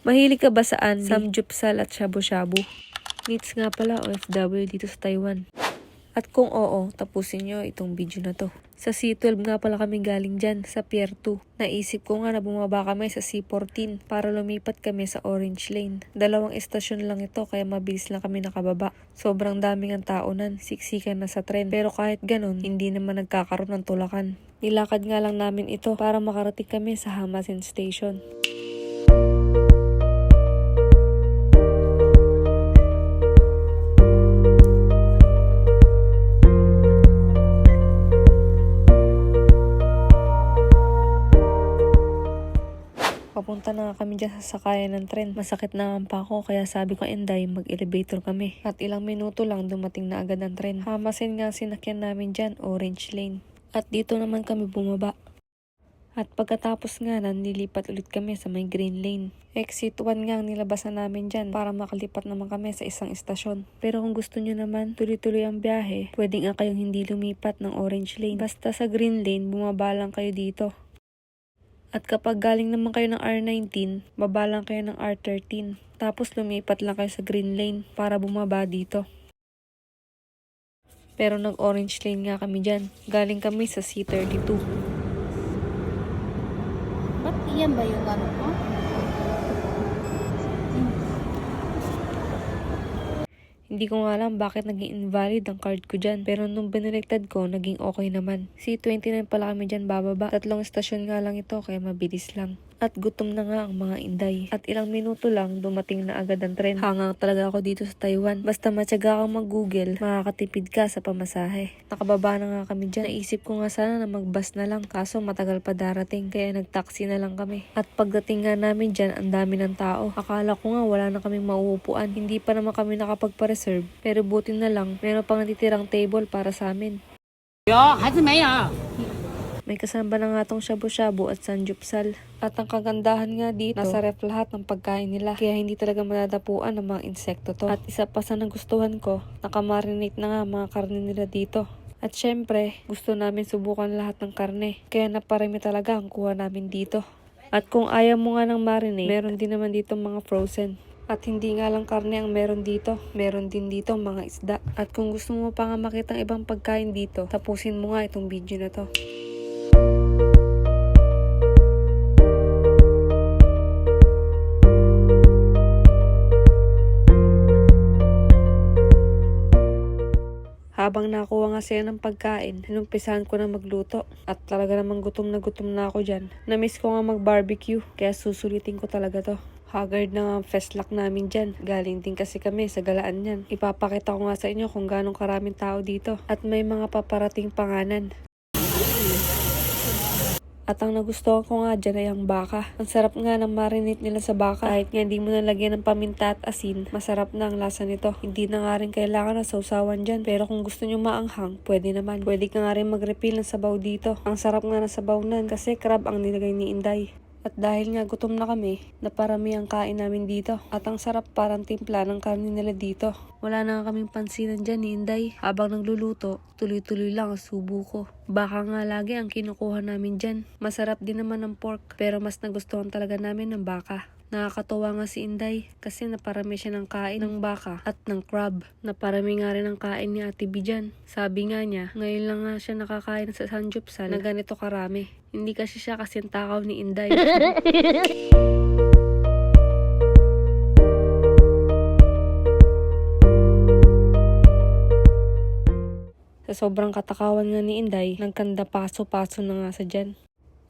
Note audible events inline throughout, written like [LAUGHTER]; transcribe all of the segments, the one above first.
Mahilig ka ba sa Anli, Samgyupsal at Shabu-Shabu? Needs nga pala OFW dito sa Taiwan. At kung oo, tapusin nyo itong video na to. Sa C12 nga pala kami galing dyan, sa Pier 2. Naisip ko nga na bumaba kami sa C14 para lumipat kami sa Orange Lane. Dalawang estasyon lang ito kaya mabilis lang kami nakababa. Sobrang daming ang taonan, siksikan na sa tren. Pero kahit ganun, hindi naman nagkakaroon ng tulakan. Nilakad nga lang namin ito para makarating kami sa Hamasin Station. Papunta na kami dyan sa sakayan ng tren. Masakit naman pa ako kaya sabi ko Enday mag-elevator kami. At ilang minuto lang dumating na agad ang tren. Hamasin nga sinakyan namin dyan, Orange Lane. At dito naman kami bumaba. At pagkatapos nga na nilipat ulit kami sa may Green Lane. Exit 1 nga ang nilabasan namin dyan para makalipat naman kami sa isang istasyon. Pero kung gusto nyo naman tuloy-tuloy ang biyahe, pwede nga kayong hindi lumipat ng Orange Lane. Basta sa Green Lane, bumaba lang kayo dito. At kapag galing naman kayo ng R19, baba kayo ng R13. Tapos lumipat lang kayo sa green lane para bumaba dito. Pero nag-orange lane nga kami dyan. Galing kami sa C32. Ba't iyan ba yung ano mo? Hindi ko nga alam bakit naging invalid ang card ko dyan. Pero nung binaliktad ko, naging okay naman. C29 pala kami dyan bababa. Tatlong estasyon nga lang ito kaya mabilis lang. At gutom na nga ang mga inday. At ilang minuto lang, dumating na agad ang tren. Hangang talaga ako dito sa Taiwan. Basta matyaga kang mag-google, makakatipid ka sa pamasahe. Nakababa na nga kami dyan. Naisip ko nga sana na mag-bus na lang. Kaso matagal pa darating. Kaya nag-taxi na lang kami. At pagdating nga namin dyan, ang dami ng tao. Akala ko nga wala na kaming mauupuan. Hindi pa naman kami nagsiserve. Pero buti na lang, meron pang natitirang table para sa amin. Yo, Hatsumaya! May kasamba na nga tong shabu-shabu at sanjupsal. At ang kagandahan nga dito, nasa ref lahat ng pagkain nila. Kaya hindi talaga madadapuan ng mga insekto to. At isa pa sa nagustuhan ko, nakamarinate na nga mga karne nila dito. At syempre, gusto namin subukan lahat ng karne. Kaya naparami talaga ang kuha namin dito. At kung ayaw mo nga ng marinate, meron din naman dito mga frozen. At hindi nga lang karne ang meron dito, meron din dito mga isda. At kung gusto mo pa nga makita ang ibang pagkain dito, tapusin mo nga itong video na to. Habang nakuha nga siya ng pagkain, inumpisahan ko na magluto. At talaga namang gutom na gutom na ako dyan. Namiss ko nga mag-barbecue, kaya susulitin ko talaga to. Haggard na nga ang festlock namin dyan. Galing din kasi kami sa galaan yan. Ipapakita ko nga sa inyo kung ganong karaming tao dito. At may mga paparating panganan. At ang nagustuhan ko nga dyan ay ang baka. Ang sarap nga ng marinate nila sa baka. Kahit nga hindi mo nalagyan ng paminta at asin, masarap na ang lasa nito. Hindi na nga rin kailangan ng sausawan dyan. Pero kung gusto nyo maanghang, pwede naman. Pwede ka nga rin mag-refill ng sabaw dito. Ang sarap nga ng sabaw nan kasi crab ang nilagay ni Inday. At dahil nga gutom na kami, naparami ang kain namin dito. At ang sarap parang timpla ng karne nila dito. Wala na kaming pansinan dyan ni Inday. Habang nagluluto, tuloy-tuloy lang ang subo ko. Baka nga lagi ang kinukuha namin dyan. Masarap din naman ang pork, pero mas nagustuhan talaga namin ng baka. Nakakatuwa nga si Inday kasi naparami siya ng kain ng baka at ng crab. Naparami nga rin ang kain ni Ate B dyan. Sabi nga niya, ngayon lang nga siya nakakain sa Sanjupsal na ganito karami. Hindi kasi siya kasing takaw ni Inday. [LAUGHS] Sa sobrang katakawan nga ni Inday, nagkanda paso-paso na nga sa dyan.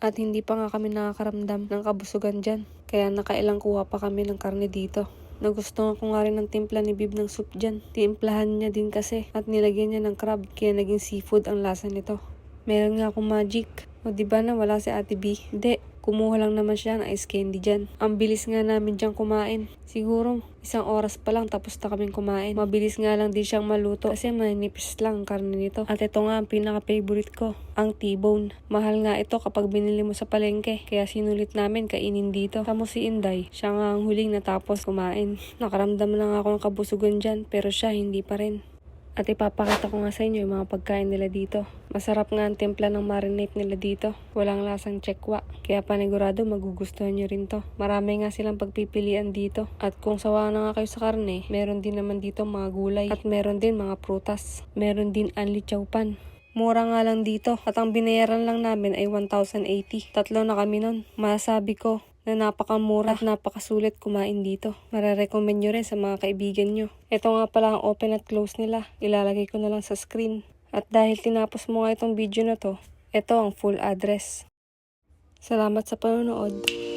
At hindi pa nga kami nakakaramdam ng kabusugan dyan. Kaya nakailang kuha pa kami ng karne dito. Nagustuhan ko nga rin ng timpla ni Bib ng soup dyan. Tiimplahan niya din kasi at nilagyan niya ng crab kaya naging seafood ang lasa nito. Meron nga akong magic. O di ba na wala si Ate B? Hindi. Kumuha lang naman siya ng ice candy dyan. Ang bilis nga namin dyan kumain. Siguro, isang oras pa lang tapos na kaming kumain. Mabilis nga lang din siyang maluto kasi manipis lang ang karne nito. At ito nga ang pinaka-favorite ko, ang T-bone. Mahal nga ito kapag binili mo sa palengke. Kaya sinulit namin kainin dito. Tamo si Inday, siya nga ang huling natapos kumain. Nakaramdam lang ako ng kabusugan dyan pero siya hindi pa rin. At ipapakita ko nga sa inyo yung mga pagkain nila dito. Masarap nga ang timpla ng marinate nila dito. Walang lasang tsekwa. Kaya panigurado magugustuhan nyo rin to. Marami nga silang pagpipilian dito. At kung sawa na nga kayo sa karne, meron din naman dito mga gulay. At meron din mga prutas. Meron din anli chowpan. Mura nga lang dito. At ang binayaran lang namin ay 1,080. Tatlo na kami nun. Masabi ko na napakamura at napakasulit kumain dito. Mararecommend nyo rin sa mga kaibigan nyo. Ito nga pala ang open at close nila. Ilalagay ko na lang sa screen. At dahil tinapos mo nga itong video na to, ito ang full address. Salamat sa panonood.